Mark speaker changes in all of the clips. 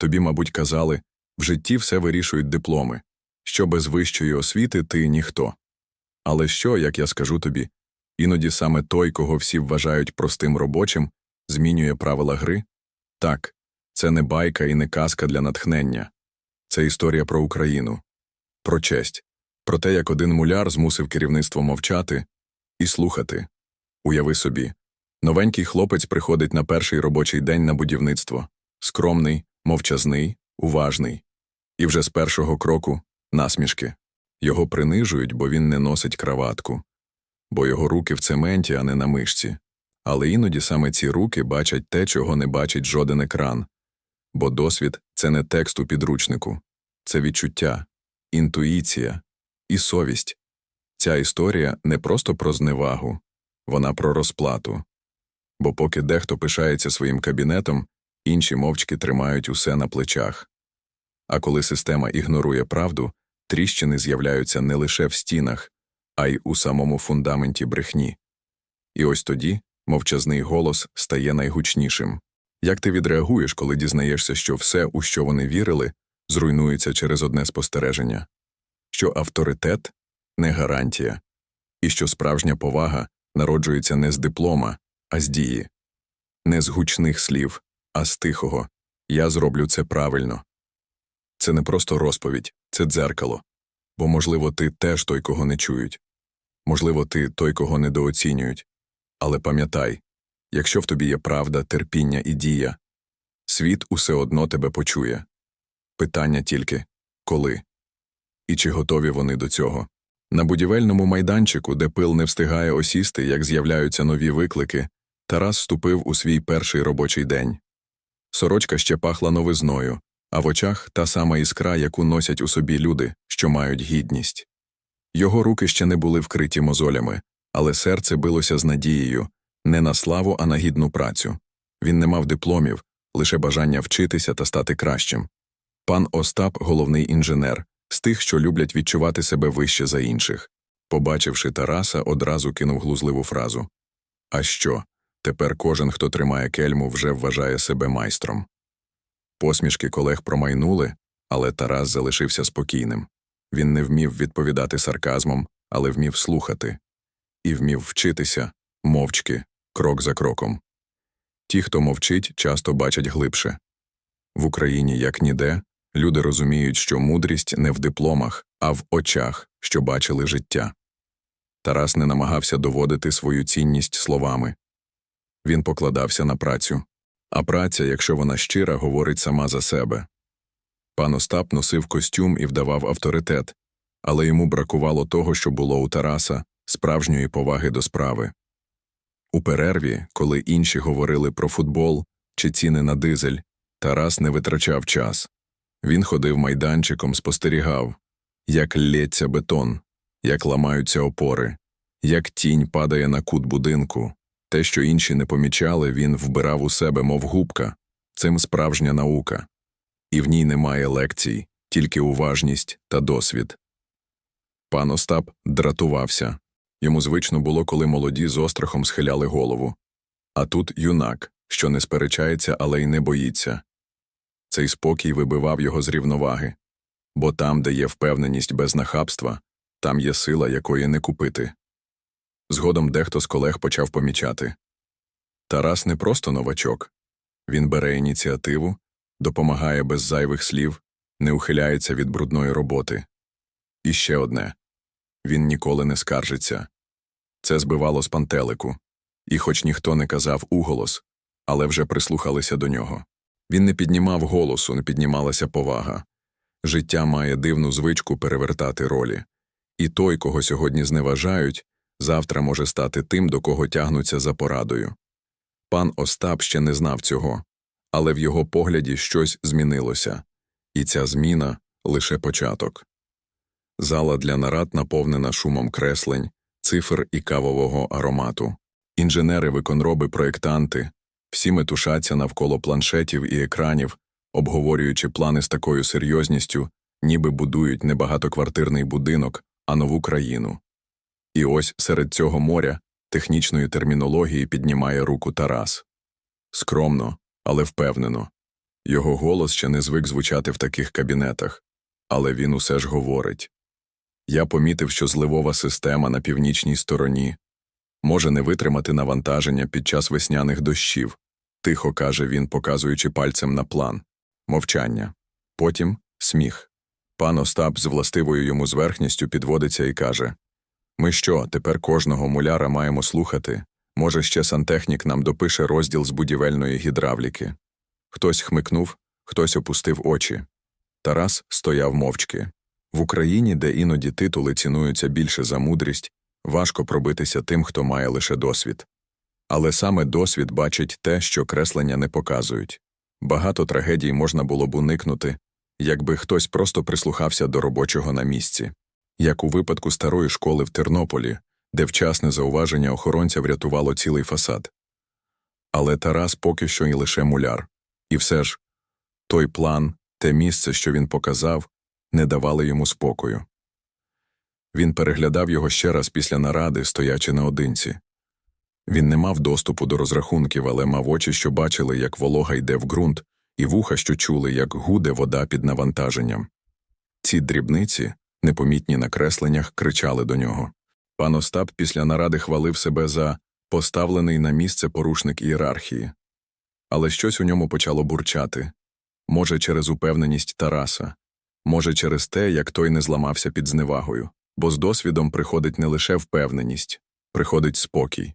Speaker 1: Тобі, мабуть, казали, в житті все вирішують дипломи, що без вищої освіти ти ніхто. Але що, як я скажу тобі, іноді саме той, кого всі вважають простим робочим, змінює правила гри? Так, це не байка і не казка для натхнення. Це історія про Україну, про честь, про те, як один муляр змусив керівництво мовчати і слухати. Уяви собі, новенький хлопець приходить на перший робочий день на будівництво, скромний, мовчазний, уважний. І вже з першого кроку насмішки. Його принижують, бо він не носить краватку, бо його руки в цементі, а не на мишці. Але іноді саме ці руки бачать те, чого не бачить жоден екран. Бо досвід це не текст у підручнику, це відчуття, інтуїція і совість. Ця історія не просто про зневагу, вона про розплату. Бо поки дехто пишається своїм кабінетом, інші мовчки тримають усе на плечах. А коли система ігнорує правду, тріщини з'являються не лише в стінах, а й у самому фундаменті брехні. І ось тоді мовчазний голос стає найгучнішим. Як ти відреагуєш, коли дізнаєшся, що все, у що вони вірили, зруйнується через одне спостереження, що авторитет не гарантія, і що справжня повага народжується не з диплома, а з дії, не з гучних слів, а з тихого Я зроблю це правильно. Це не просто розповідь, це дзеркало. Бо, можливо, ти теж той, кого не чують. Можливо, ти той, кого недооцінюють. Але пам'ятай якщо в тобі є правда, терпіння і дія, світ усе одно тебе почує. Питання тільки коли і чи готові вони до цього. На будівельному майданчику, де пил не встигає осісти, як з'являються нові виклики, Тарас ступив у свій перший робочий день. Сорочка ще пахла новизною, а в очах та сама іскра, яку носять у собі люди, що мають гідність. Його руки ще не були вкриті мозолями, але серце билося з надією не на славу, а на гідну працю. Він не мав дипломів, лише бажання вчитися та стати кращим. Пан Остап головний інженер, з тих, що люблять відчувати себе вище за інших. Побачивши Тараса, одразу кинув глузливу фразу А що? Тепер кожен, хто тримає кельму, вже вважає себе майстром. Посмішки колег промайнули, але Тарас залишився спокійним. Він не вмів відповідати сарказмом, але вмів слухати і вмів вчитися мовчки, крок за кроком. Ті, хто мовчить, часто бачать глибше. В Україні, як ніде, люди розуміють, що мудрість не в дипломах, а в очах, що бачили життя. Тарас не намагався доводити свою цінність словами. Він покладався на працю. А праця, якщо вона щира, говорить сама за себе. Пан Остап носив костюм і вдавав авторитет, але йому бракувало того, що було у Тараса, справжньої поваги до справи. У перерві, коли інші говорили про футбол чи ціни на дизель, Тарас не витрачав час. Він ходив майданчиком, спостерігав, як лється бетон, як ламаються опори, як тінь падає на кут будинку. Те, що інші не помічали, він вбирав у себе, мов губка. Цим справжня наука. І в ній немає лекцій, тільки уважність та досвід. Пан Остап дратувався. Йому звично було, коли молоді з острахом схиляли голову. А тут юнак, що не сперечається, але й не боїться. Цей спокій вибивав його з рівноваги. Бо там, де є впевненість без нахабства, там є сила, якої не купити. Згодом дехто з колег почав помічати. Тарас не просто новачок. Він бере ініціативу, допомагає без зайвих слів, не ухиляється від брудної роботи. І ще одне він ніколи не скаржиться. Це збивало з пантелику, і, хоч ніхто не казав уголос, але вже прислухалися до нього. Він не піднімав голосу, не піднімалася повага. Життя має дивну звичку перевертати ролі, і той, кого сьогодні зневажають, завтра може стати тим, до кого тягнуться за порадою. Пан Остап ще не знав цього, але в його погляді щось змінилося, і ця зміна лише початок. Зала для нарад наповнена шумом креслень, цифр і кавового аромату. Інженери, виконроби, проєктанти, всі метушаться навколо планшетів і екранів, обговорюючи плани з такою серйозністю, ніби будують не багатоквартирний будинок, а нову країну. І ось серед цього моря технічної термінології піднімає руку Тарас. Скромно, але впевнено. Його голос ще не звик звучати в таких кабінетах, але він усе ж говорить. Я помітив, що зливова система на північній стороні може не витримати навантаження під час весняних дощів, тихо каже він, показуючи пальцем на план. Мовчання. Потім сміх. Пан Остап з властивою йому зверхністю підводиться і каже Ми що, тепер кожного муляра маємо слухати? Може, ще сантехнік нам допише розділ з будівельної гідравліки. Хтось хмикнув, хтось опустив очі. Тарас стояв мовчки. В Україні, де іноді титули цінуються більше за мудрість, важко пробитися тим, хто має лише досвід. Але саме досвід бачить те, що креслення не показують. Багато трагедій можна було б уникнути, якби хтось просто прислухався до робочого на місці, як у випадку старої школи в Тернополі, де вчасне зауваження охоронця врятувало цілий фасад. Але Тарас поки що і лише муляр. І все ж, той план, те місце, що він показав, не давали йому спокою. Він переглядав його ще раз після наради, стоячи наодинці. Він не мав доступу до розрахунків, але мав очі, що бачили, як волога йде в ґрунт, і вуха, що чули, як гуде вода під навантаженням. Ці дрібниці, непомітні на кресленнях, кричали до нього. Пан Остап після наради хвалив себе за поставлений на місце порушник ієрархії. Але щось у ньому почало бурчати може, через упевненість Тараса, може, через те, як той не зламався під зневагою, бо з досвідом приходить не лише впевненість, приходить спокій,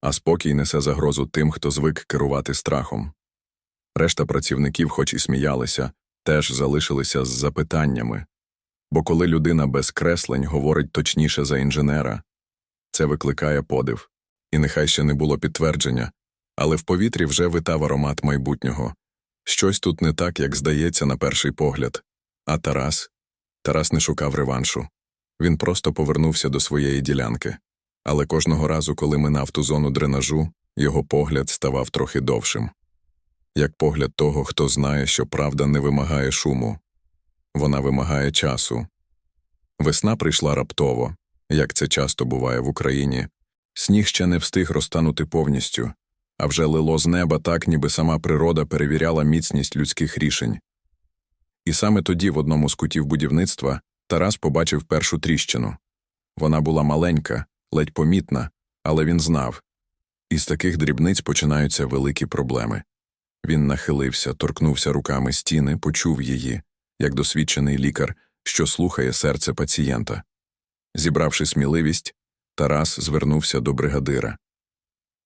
Speaker 1: а спокій несе загрозу тим, хто звик керувати страхом. Решта працівників, хоч і сміялися, теж залишилися з запитаннями. Бо коли людина без креслень говорить точніше за інженера, це викликає подив. І нехай ще не було підтвердження, але в повітрі вже витав аромат майбутнього. Щось тут не так, як здається на перший погляд. А Тарас? Тарас не шукав реваншу. Він просто повернувся до своєї ділянки. Але кожного разу, коли минав ту зону дренажу, його погляд ставав трохи довшим. Як погляд того, хто знає, що правда не вимагає шуму. Вона вимагає часу. Весна прийшла раптово, як це часто буває в Україні. Сніг ще не встиг розтанути повністю, а вже лило з неба так, ніби сама природа перевіряла міцність людських рішень. І саме тоді, в одному з кутів будівництва, Тарас побачив першу тріщину. Вона була маленька, ледь помітна, але він знав із таких дрібниць починаються великі проблеми. Він нахилився, торкнувся руками стіни, почув її, як досвідчений лікар, що слухає серце пацієнта. Зібравши сміливість, Тарас звернувся до бригадира.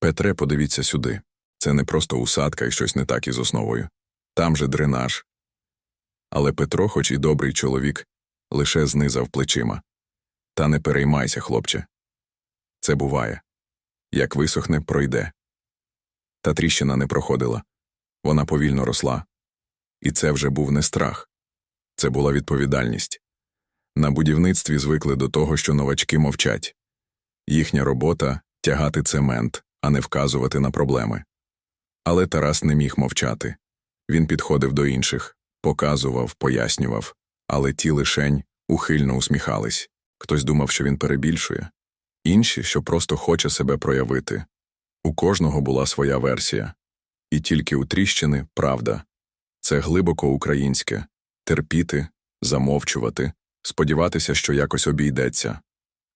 Speaker 1: Петре, подивіться сюди. Це не просто усадка і щось не так із основою. Там же дренаж. Але Петро, хоч і добрий чоловік, лише знизав плечима. Та не переймайся, хлопче. Це буває. Як висохне, пройде. Та тріщина не проходила. Вона повільно росла. І це вже був не страх. Це була відповідальність. На будівництві звикли до того, що новачки мовчать. Їхня робота тягати цемент, а не вказувати на проблеми. Але Тарас не міг мовчати. Він підходив до інших, показував, пояснював, але ті лишень ухильно усміхались. Хтось думав, що він перебільшує, інші, що просто хоче себе проявити. У кожного була своя версія. І тільки у тріщини правда. Це глибоко українське терпіти, замовчувати, сподіватися, що якось обійдеться.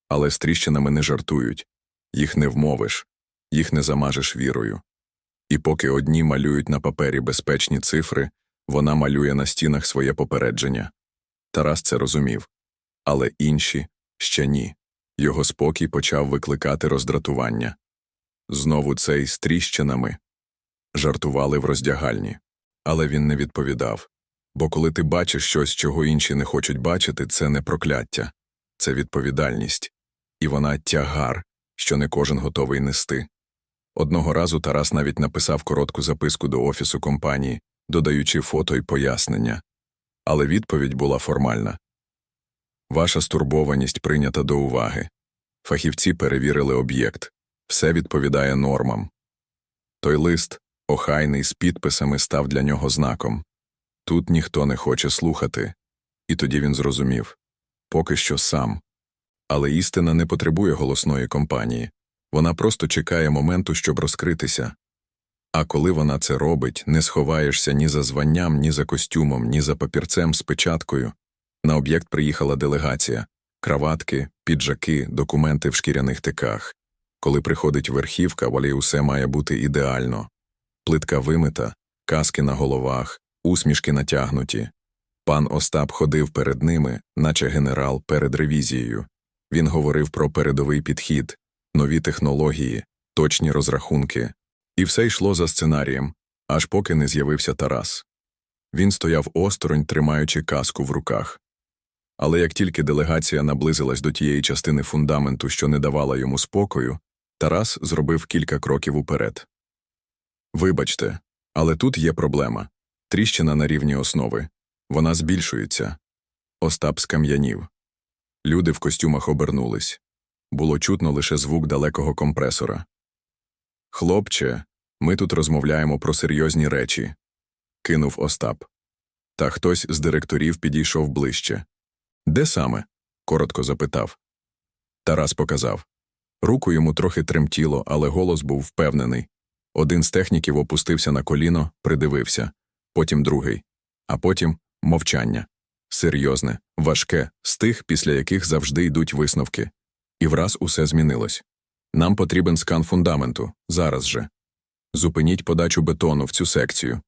Speaker 1: Але з тріщинами не жартують, їх не вмовиш, їх не замажеш вірою. І поки одні малюють на папері безпечні цифри, вона малює на стінах своє попередження. Тарас це розумів. Але інші ще ні. Його спокій почав викликати роздратування. Знову цей з тріщинами. Жартували в роздягальні. Але він не відповідав. Бо коли ти бачиш щось, чого інші не хочуть бачити, це не прокляття, це відповідальність. І вона тягар, що не кожен готовий нести. Одного разу Тарас навіть написав коротку записку до офісу компанії, додаючи фото й пояснення. Але відповідь була формальна. Ваша стурбованість прийнята до уваги. Фахівці перевірили об'єкт. Все відповідає нормам. Той лист, охайний з підписами, став для нього знаком. Тут ніхто не хоче слухати. І тоді він зрозумів поки що сам. Але істина не потребує голосної компанії. Вона просто чекає моменту, щоб розкритися. А коли вона це робить, не сховаєшся ні за званням, ні за костюмом, ні за папірцем з печаткою. На об'єкт приїхала делегація краватки, піджаки, документи в шкіряних тиках. Коли приходить верхівка, волі усе має бути ідеально. Плитка вимита, каски на головах, усмішки натягнуті. Пан Остап ходив перед ними, наче генерал перед ревізією. Він говорив про передовий підхід, нові технології, точні розрахунки. І все йшло за сценарієм, аж поки не з'явився Тарас. Він стояв осторонь, тримаючи каску в руках. Але як тільки делегація наблизилась до тієї частини фундаменту, що не давала йому спокою, Тарас зробив кілька кроків уперед. Вибачте, але тут є проблема тріщина на рівні основи. Вона збільшується. Остап скам'янів. Люди в костюмах обернулись. Було чутно лише звук далекого компресора. Хлопче, ми тут розмовляємо про серйозні речі, кинув Остап. Та хтось з директорів підійшов ближче. Де саме? коротко запитав. Тарас показав. Руку йому трохи тремтіло, але голос був впевнений. Один з техніків опустився на коліно, придивився, потім другий, а потім мовчання. Серйозне, важке, з тих, після яких завжди йдуть висновки. І враз усе змінилось. Нам потрібен скан фундаменту, зараз же. Зупиніть подачу бетону в цю секцію.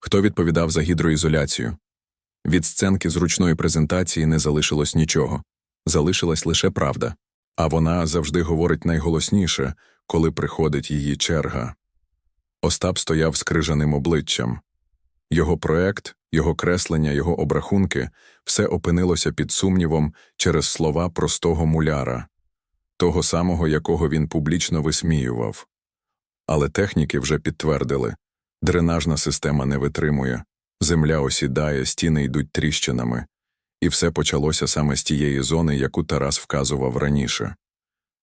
Speaker 1: Хто відповідав за гідроізоляцію? Від сценки зручної презентації не залишилось нічого. Залишилась лише правда. А вона завжди говорить найголосніше, коли приходить її черга. Остап стояв з крижаним обличчям. Його проект, його креслення, його обрахунки все опинилося під сумнівом через слова простого муляра, того самого, якого він публічно висміював. Але техніки вже підтвердили дренажна система не витримує, земля осідає, стіни йдуть тріщинами, і все почалося саме з тієї зони, яку Тарас вказував раніше.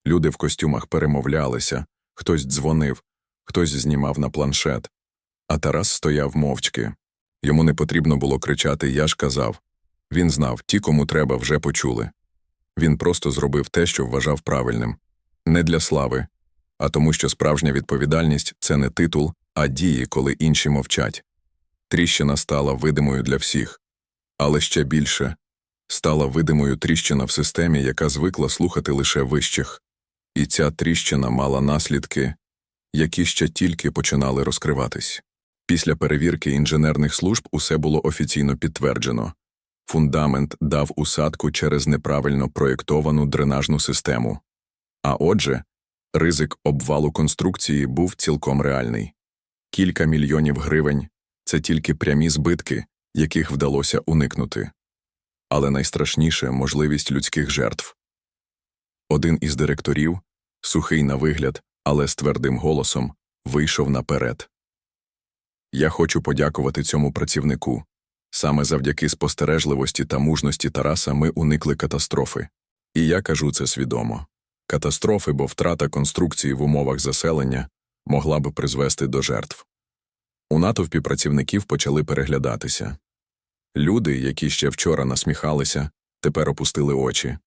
Speaker 1: Люди в костюмах перемовлялися, хтось дзвонив, хтось знімав на планшет, а Тарас стояв мовчки. Йому не потрібно було кричати Я ж казав. Він знав, ті, кому треба, вже почули. Він просто зробив те, що вважав правильним не для слави, а тому, що справжня відповідальність це не титул, а дії, коли інші мовчать. Тріщина стала видимою для всіх, але ще більше стала видимою тріщина в системі, яка звикла слухати лише вищих, і ця тріщина мала наслідки, які ще тільки починали розкриватись. Після перевірки інженерних служб усе було офіційно підтверджено. Фундамент дав усадку через неправильно проєктовану дренажну систему. А отже, ризик обвалу конструкції був цілком реальний. Кілька мільйонів гривень це тільки прямі збитки, яких вдалося уникнути. Але найстрашніше можливість людських жертв. Один із директорів, сухий на вигляд, але з твердим голосом, вийшов наперед. Я хочу подякувати цьому працівнику. Саме завдяки спостережливості та мужності Тараса ми уникли катастрофи. І я кажу це свідомо. Катастрофи, бо втрата конструкції в умовах заселення могла би призвести до жертв. У натовпі працівників почали переглядатися. Люди, які ще вчора насміхалися, тепер опустили очі.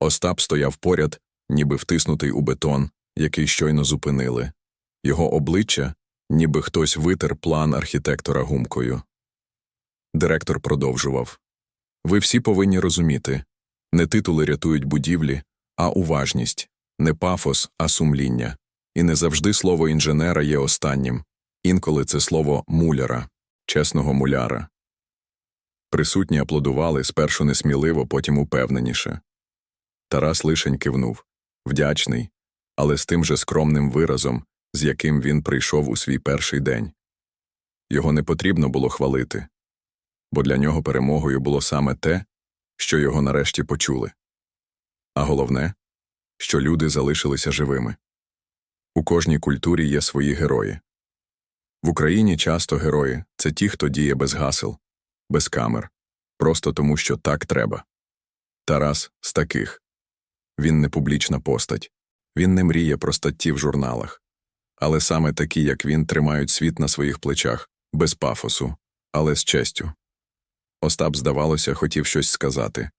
Speaker 1: Остап стояв поряд, ніби втиснутий у бетон, який щойно зупинили. Його обличчя, ніби хтось витер план архітектора гумкою. Директор продовжував Ви всі повинні розуміти не титули рятують будівлі, а уважність, не пафос, а сумління. І не завжди слово інженера є останнім. Інколи це слово муляра, чесного муляра. Присутні аплодували спершу несміливо, потім упевненіше. Тарас лишень кивнув вдячний, але з тим же скромним виразом, з яким він прийшов у свій перший день. Його не потрібно було хвалити, бо для нього перемогою було саме те, що його нарешті почули. А головне, що люди залишилися живими. У кожній культурі є свої герої. В Україні часто герої це ті, хто діє без гасел, без камер, просто тому, що так треба. Тарас з таких. Він не публічна постать, він не мріє про статті в журналах. Але саме такі, як він, тримають світ на своїх плечах, без пафосу, але з честю. Остап, здавалося, хотів щось сказати,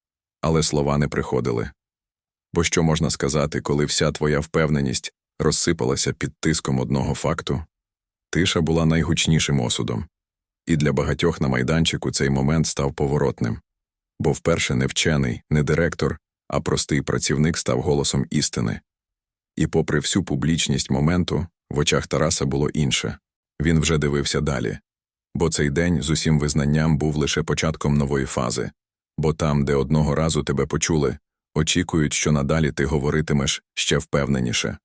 Speaker 1: але слова не приходили. Бо що можна сказати, коли вся твоя впевненість розсипалася під тиском одного факту? Тиша була найгучнішим осудом. І для багатьох на майданчику цей момент став поворотним. Бо вперше не вчений, не директор, а простий працівник став голосом істини. І попри всю публічність моменту, в очах Тараса було інше. Він вже дивився далі. Бо цей день з усім визнанням був лише початком нової фази. Бо там, де одного разу тебе почули, очікують, що надалі ти говоритимеш ще впевненіше.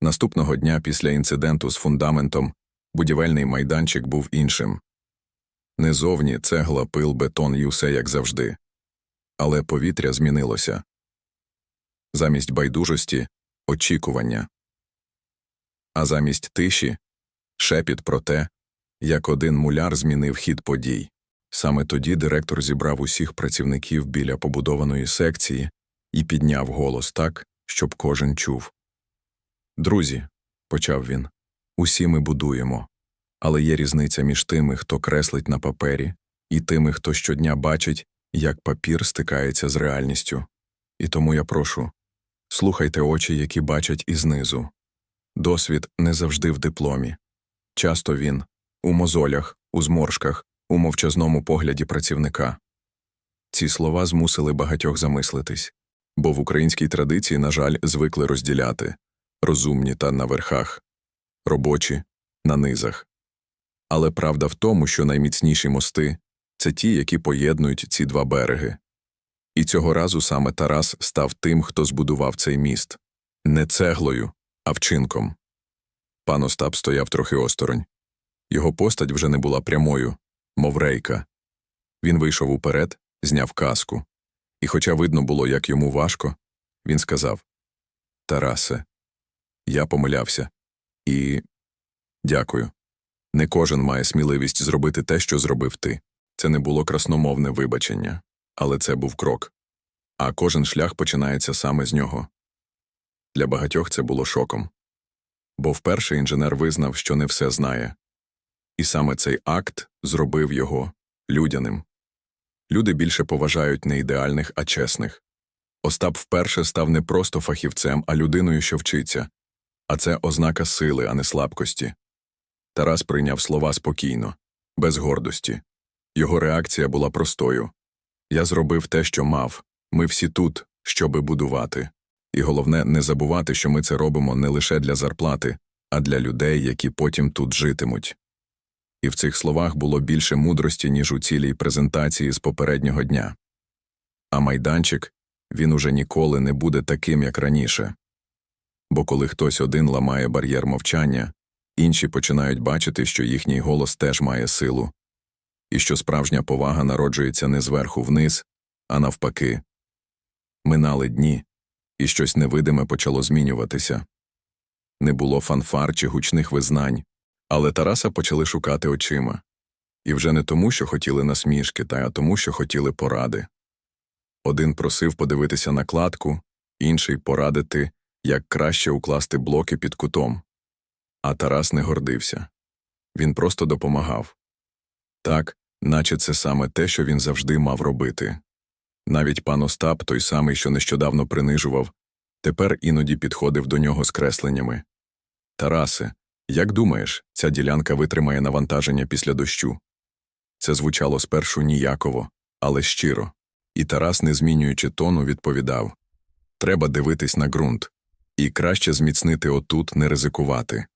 Speaker 1: Наступного дня після інциденту з фундаментом будівельний майданчик був іншим. Не зовні цегла, пил, бетон і усе як завжди. Але повітря змінилося. Замість байдужості очікування. А замість тиші шепіт про те, як один муляр змінив хід подій. Саме тоді директор зібрав усіх працівників біля побудованої секції і підняв голос так, щоб кожен чув. Друзі, почав він, усі ми будуємо. Але є різниця між тими, хто креслить на папері, і тими, хто щодня бачить, як папір стикається з реальністю. І тому я прошу слухайте очі, які бачать і знизу. Досвід не завжди в дипломі. Часто він у мозолях, у зморшках, у мовчазному погляді працівника. Ці слова змусили багатьох замислитись, бо в українській традиції, на жаль, звикли розділяти розумні та на верхах, робочі на низах. Але правда в тому, що найміцніші мости це ті, які поєднують ці два береги. І цього разу саме Тарас став тим, хто збудував цей міст не цеглою, а вчинком. Пан Остап стояв трохи осторонь. Його постать вже не була прямою, мов рейка. Він вийшов уперед, зняв каску. І, хоча видно було, як йому важко, він сказав Тарасе, я помилявся. І дякую. Не кожен має сміливість зробити те, що зробив ти. Це не було красномовне вибачення, але це був крок. А кожен шлях починається саме з нього. Для багатьох це було шоком. Бо вперше інженер визнав, що не все знає. І саме цей акт зробив його людяним. Люди більше поважають не ідеальних, а чесних. Остап вперше став не просто фахівцем, а людиною, що вчиться. А це ознака сили, а не слабкості. Тарас прийняв слова спокійно, без гордості. Його реакція була простою Я зробив те, що мав. Ми всі тут, щоби будувати. І головне, не забувати, що ми це робимо не лише для зарплати, а для людей, які потім тут житимуть. І в цих словах було більше мудрості, ніж у цілій презентації з попереднього дня. А майданчик він уже ніколи не буде таким, як раніше. Бо коли хтось один ламає бар'єр мовчання, інші починають бачити, що їхній голос теж має силу, і що справжня повага народжується не зверху вниз, а навпаки. Минали дні, і щось невидиме почало змінюватися. Не було фанфар чи гучних визнань, але Тараса почали шукати очима. І вже не тому, що хотіли насмішки, та й тому, що хотіли поради. Один просив подивитися на кладку, інший порадити, як краще укласти блоки під кутом. А Тарас не гордився. Він просто допомагав. Так, наче це саме те, що він завжди мав робити. Навіть пан Остап, той самий, що нещодавно принижував, тепер іноді підходив до нього з кресленнями. Тарасе, як думаєш, ця ділянка витримає навантаження після дощу? Це звучало спершу ніяково, але щиро. І Тарас, не змінюючи тону, відповідав Треба дивитись на ґрунт. І краще зміцнити отут, не ризикувати.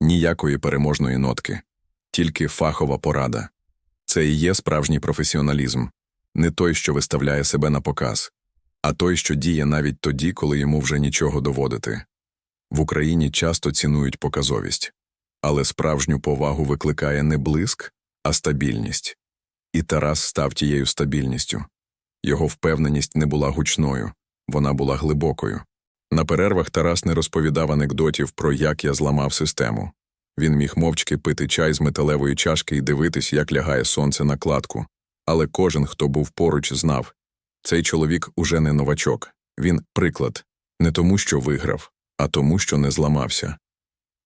Speaker 1: Ніякої переможної нотки, тільки фахова порада. Це і є справжній професіоналізм, не той, що виставляє себе на показ, а той, що діє навіть тоді, коли йому вже нічого доводити. В Україні часто цінують показовість, але справжню повагу викликає не блиск, а стабільність. І Тарас став тією стабільністю. Його впевненість не була гучною, вона була глибокою. На перервах Тарас не розповідав анекдотів про як я зламав систему. Він міг мовчки пити чай з металевої чашки і дивитись, як лягає сонце на кладку. Але кожен, хто був поруч, знав цей чоловік уже не новачок, він приклад не тому, що виграв, а тому, що не зламався.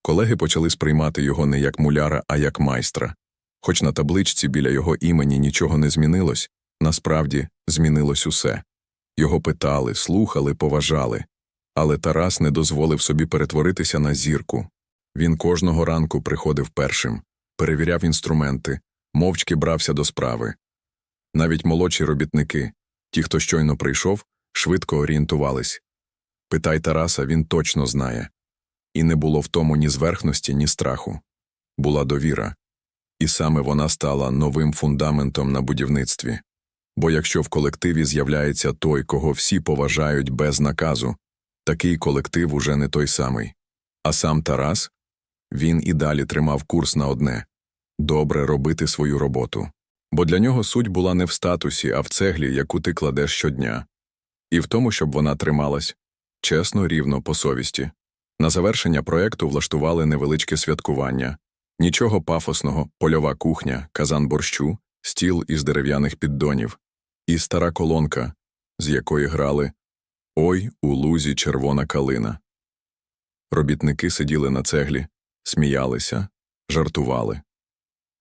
Speaker 1: Колеги почали сприймати його не як муляра, а як майстра. Хоч на табличці біля його імені нічого не змінилось, насправді змінилось усе. Його питали, слухали, поважали. Але Тарас не дозволив собі перетворитися на зірку. Він кожного ранку приходив першим, перевіряв інструменти, мовчки брався до справи. Навіть молодші робітники, ті, хто щойно прийшов, швидко орієнтувались. Питай Тараса, він точно знає. І не було в тому ні зверхності, ні страху. Була довіра. І саме вона стала новим фундаментом на будівництві. Бо якщо в колективі з'являється той, кого всі поважають без наказу, такий колектив уже не той самий. А сам Тарас, він і далі тримав курс на одне добре робити свою роботу. Бо для нього суть була не в статусі, а в цеглі, яку ти кладеш щодня, і в тому, щоб вона трималась чесно, рівно, по совісті. На завершення проекту влаштували невеличке святкування, нічого пафосного, польова кухня, казан борщу, стіл із дерев'яних піддонів, і стара колонка, з якої грали Ой, у лузі червона калина. Робітники сиділи на цеглі, сміялися, жартували.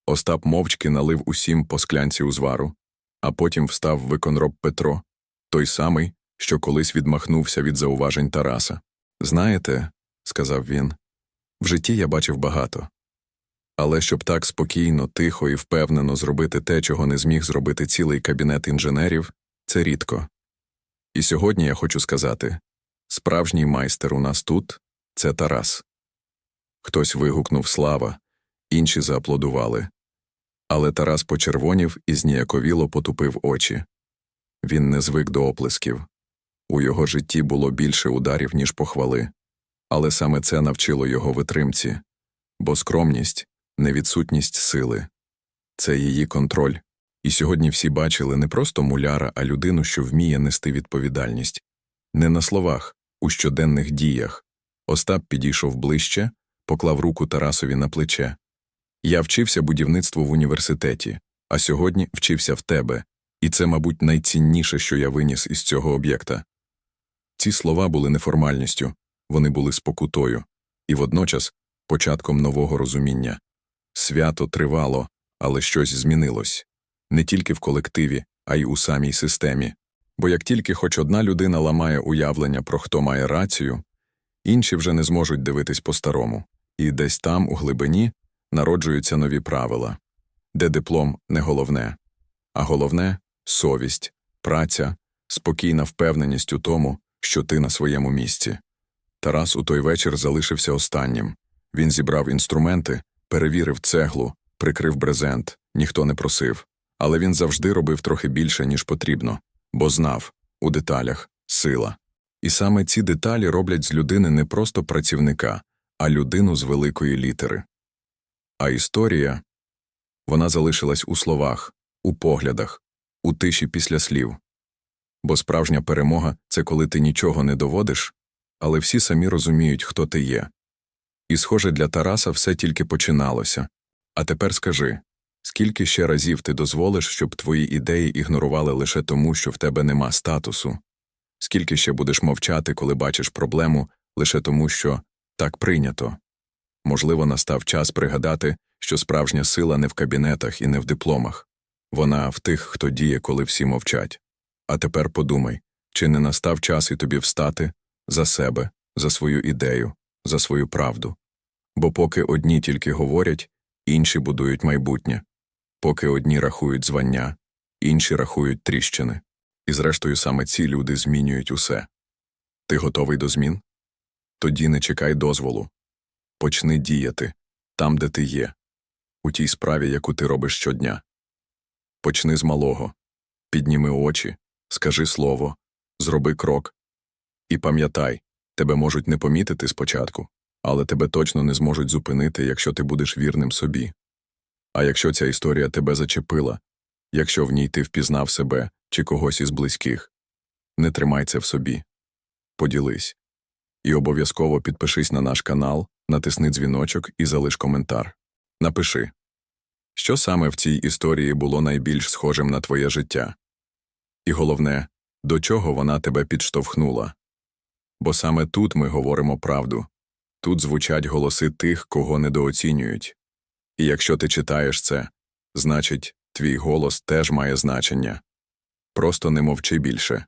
Speaker 1: Остап мовчки налив усім по склянці узвару, а потім встав виконроб Петро, той самий, що колись відмахнувся від зауважень Тараса. Знаєте, сказав він, в житті я бачив багато. Але щоб так спокійно, тихо і впевнено зробити те, чого не зміг зробити цілий кабінет інженерів, це рідко. І сьогодні я хочу сказати справжній майстер у нас тут це Тарас. Хтось вигукнув слава, інші зааплодували. Але Тарас почервонів і зніяковіло потупив очі. Він не звик до оплесків. У його житті було більше ударів, ніж похвали, але саме це навчило його витримці, бо скромність не відсутність сили, це її контроль. І сьогодні всі бачили не просто муляра, а людину, що вміє нести відповідальність. Не на словах, у щоденних діях. Остап підійшов ближче, поклав руку Тарасові на плече. Я вчився будівництву в університеті, а сьогодні вчився в тебе, і це, мабуть, найцінніше, що я виніс із цього об'єкта. Ці слова були неформальністю, вони були спокутою, і водночас початком нового розуміння. Свято тривало, але щось змінилось не тільки в колективі, а й у самій системі. Бо як тільки хоч одна людина ламає уявлення про хто має рацію, інші вже не зможуть дивитись по-старому, і десь там, у глибині, народжуються нові правила, де диплом не головне, а головне совість, праця, спокійна впевненість у тому, що ти на своєму місці. Тарас у той вечір залишився останнім. Він зібрав інструменти, перевірив цеглу, прикрив брезент, ніхто не просив. Але він завжди робив трохи більше, ніж потрібно, бо знав у деталях сила. І саме ці деталі роблять з людини не просто працівника, а людину з великої літери. А історія вона залишилась у словах, у поглядах, у тиші після слів. Бо справжня перемога це коли ти нічого не доводиш, але всі самі розуміють, хто ти є. І, схоже, для Тараса все тільки починалося. А тепер скажи скільки ще разів ти дозволиш, щоб твої ідеї ігнорували лише тому, що в тебе нема статусу? Скільки ще будеш мовчати, коли бачиш проблему лише тому, що так прийнято? Можливо, настав час пригадати, що справжня сила не в кабінетах і не в дипломах, вона в тих, хто діє, коли всі мовчать. А тепер подумай, чи не настав час і тобі встати за себе, за свою ідею, за свою правду. Бо поки одні тільки говорять, інші будують майбутнє, поки одні рахують звання, інші рахують тріщини. І зрештою саме ці люди змінюють усе. Ти готовий до змін? Тоді не чекай дозволу. Почни діяти там, де ти є, у тій справі, яку ти робиш щодня. Почни з малого, підніми очі, скажи слово, зроби крок. І пам'ятай, тебе можуть не помітити спочатку, але тебе точно не зможуть зупинити, якщо ти будеш вірним собі. А якщо ця історія тебе зачепила, якщо в ній ти впізнав себе чи когось із близьких, не тримай це в собі. Поділись. І обов'язково підпишись на наш канал, натисни дзвіночок і залиш коментар. Напиши, що саме в цій історії було найбільш схожим на твоє життя. І головне, до чого вона тебе підштовхнула. Бо саме тут ми говоримо правду, тут звучать голоси тих, кого недооцінюють. І якщо ти читаєш це, значить, твій голос теж має значення. Просто не мовчи більше.